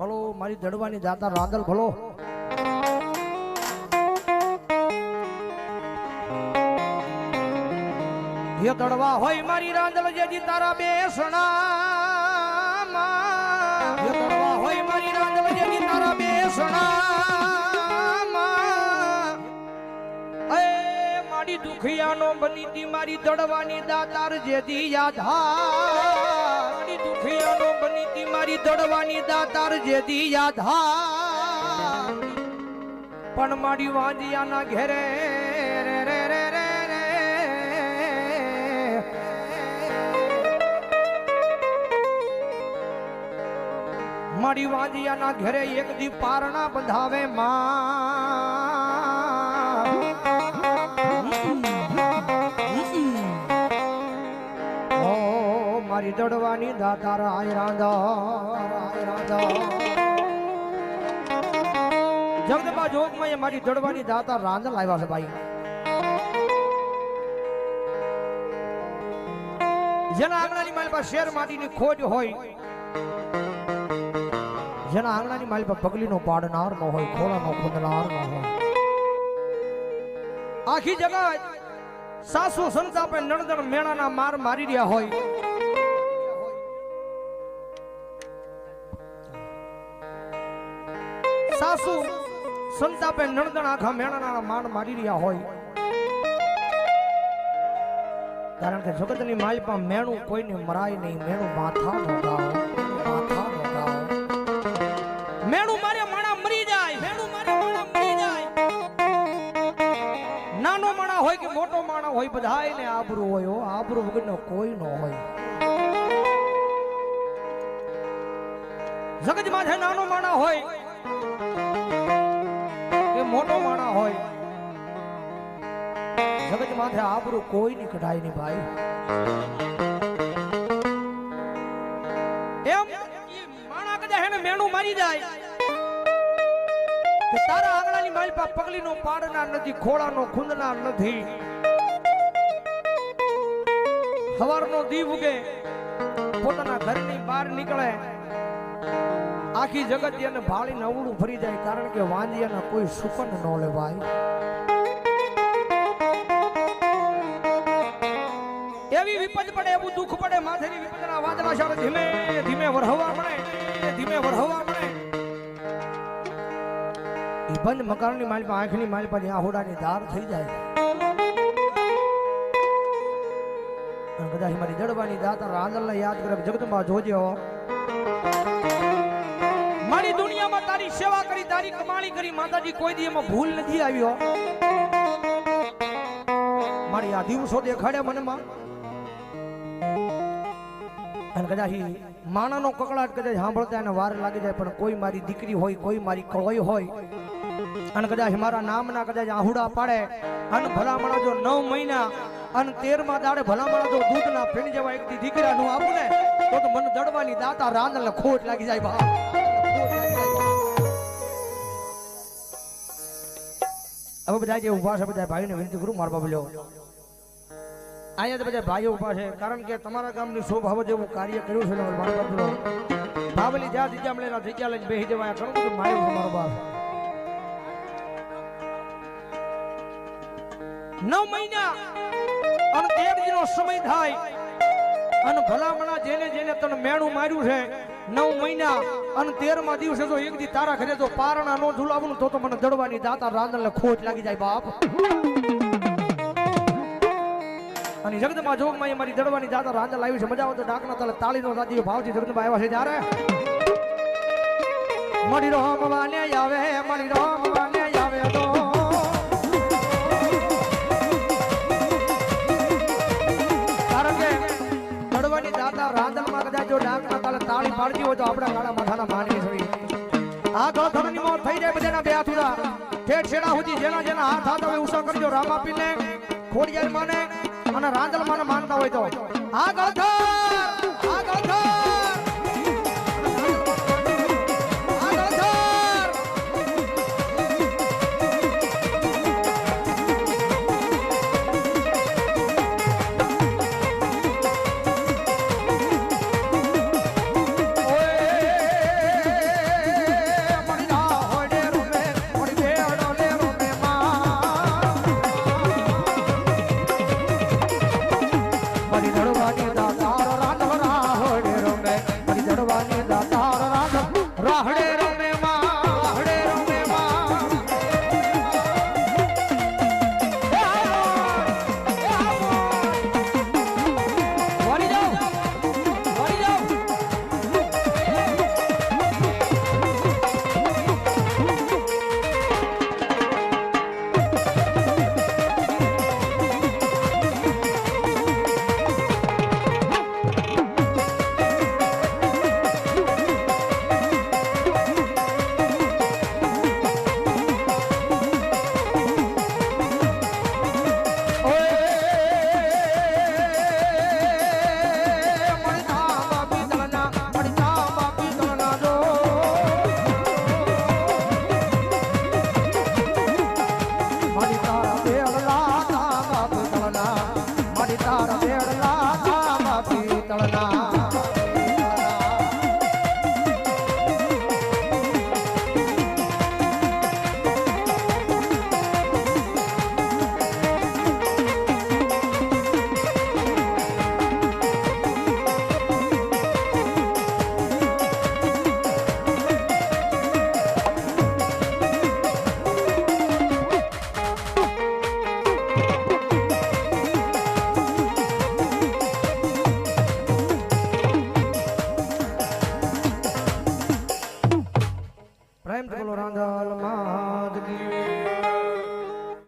ભલો, મારી દડવાની જાતા રાંદલ ભલો. હે દડવા હોય મારી રાંદલ જેજી તારા બેસણામાં હે દડવા હોય મારી રાંદલ જેજી તારા બેસણા મારી દુખિયાનો બની તી મારી દડવાની દાતાર જેદી યાદ હા મારી દુખિયાનો બની તી મારી દડવાની દાતાર જેદી યાધા પણ મારી વાંજિયાના ઘેરે રે રે રે રે રે મારી વાંજિયાના ઘેરે એક દી પારણા બંધાવે માં. મારી દડવાની દાતા રાય રાંધા રાય રાંધા. જગદબા જોગમાં એ મારી દડવાની દાતા રાંધ લાવ્યા છે ભાઈ. જેના આંગણાની માલ પાસે શેર માટીની ખોજ હોય, જેના આંગણાની માલ પાસે પગલીનો પાડનાર ન હોય, ખોળાનો ખોદનાર ન હોય. આખી જગત સાસુ સંતાપે નણદણ મેળાના માર મારી રહ્યા હોય. સાસુ સંતાપે નણદણ આખા મેણાના માન મારી રહ્યા હોય. કારણ કે જગતની માલપા મેણું કોઈને મરાય નહીં. મેણું માથા નોગાવ મારે માણા મરી જાય. મેણું મારે જાય. નાનો માણા હોય કે મોટો માણા હોય બધાય ને આબરૂ હોય. આબરૂ વગરનો કોઈ નો હોય. જગત માથે નાનો માણા હોય મોટો માણા હોય. જગત માથે આબરું કોઈ ની કઢાય નહીં ભાઈ. એમ માણા કદાચ એને મેણું મારી જાય. તારા આંગણાની મારી પા પગલીનો પાડના નથી, ખોળાનો ખુંદના નથી. સવારનો દીવ ઉગે, પોતાના ઘરની બહાર નીકળે. આખી જગત એને ભાળીને અવળું ફરી જાય કારણ કે વાંદિયાના કોઈ સુકન ન લેવાય. એવી વિપદ પડે, એવું દુઃખ પડે, માથેની વિપદના વાદળા સામે ધીમે ધીમે વરહવા મળે, ધીમે વરહવા મળે. એ બંધ મકાનની માલ આંખની માલ પર આહોડાની ધાર થઈ જાય. કદાચ મારી દડવાની દાતા રાંદલને યાદ કરે જગદંબા જોજો સેવા કરી, તારી કમાણી કરી, માતાજી, કોઈ દી એમાં ભૂલ નથી આવ્યો મારી આ દિવસો દેખાડ્યા મનમાં. અને કદાચ માણાનો કકડાટ કદાચ સાંભળતા એને વાર લાગી જાય, પણ કોઈ મારી દીકરી હોય, કોઈ મારી કળોઈ હોય, અને કદાચ મારા નામના કદાચ આહુડા પાડે, અને ભલામણા જો નવ મહિના, અને તેરમા દાડે ભલામણા જો દૂધના ફેણી જેવા એક દી દીકરાનું આપું ને, તો મન મને દડવાની દાતા રાંદલ ખોટ લાગી જાય બા હવે બધા જે ઊભા છે, બધા ભાઈને વિનંતી કરું, મારા બાબુ અહીંયા બધા ભાઈઓ ઊભા છે, કારણ કે તમારા ગામની શોભા જેવું કાર્ય કર્યું છે મારા બાબુ લો જ્યાં જગ્યા મળે એના જગ્યા લઈને બેસી જવાય. કરું બધું માર્યું છે મારો બાપ. નવ મહિના અને તેર દિનો સમય થાય. અને ભલામણા જેને જેને તને મેણું માર્યું છે, નવ મહિના અને તેરમાં દિવસે જો એક દી તારા ઘરે જો પારણા નો ઝુલાવું તો તો મને દડવાની દાતા રાંદલ ને ખોટ લાગી જાય બાપ. અને જગદંબા જોગમાં મારી દડવાની દાતા રાંદલ આવી છે. મજા આવે તો ડાકના તલે તાળીનો સાચી ભાવથી જગદંબા આવ્યા છે ત્યારે. મળી રહો વાને આવે પાડતી હોય તો આપણા કાળા માથાના માનવી જોઈએ આ ગળથણની મોત થઈ જાય બધાના બે હાથુડા ઠેઠ છેડા સુધી જેના જેના હાથ હાથ હવે ઉષા કરજો રામાપીને ખોડિયાર માને અને રાંદલ માને માનતા હોય તો. આ ગળથણ!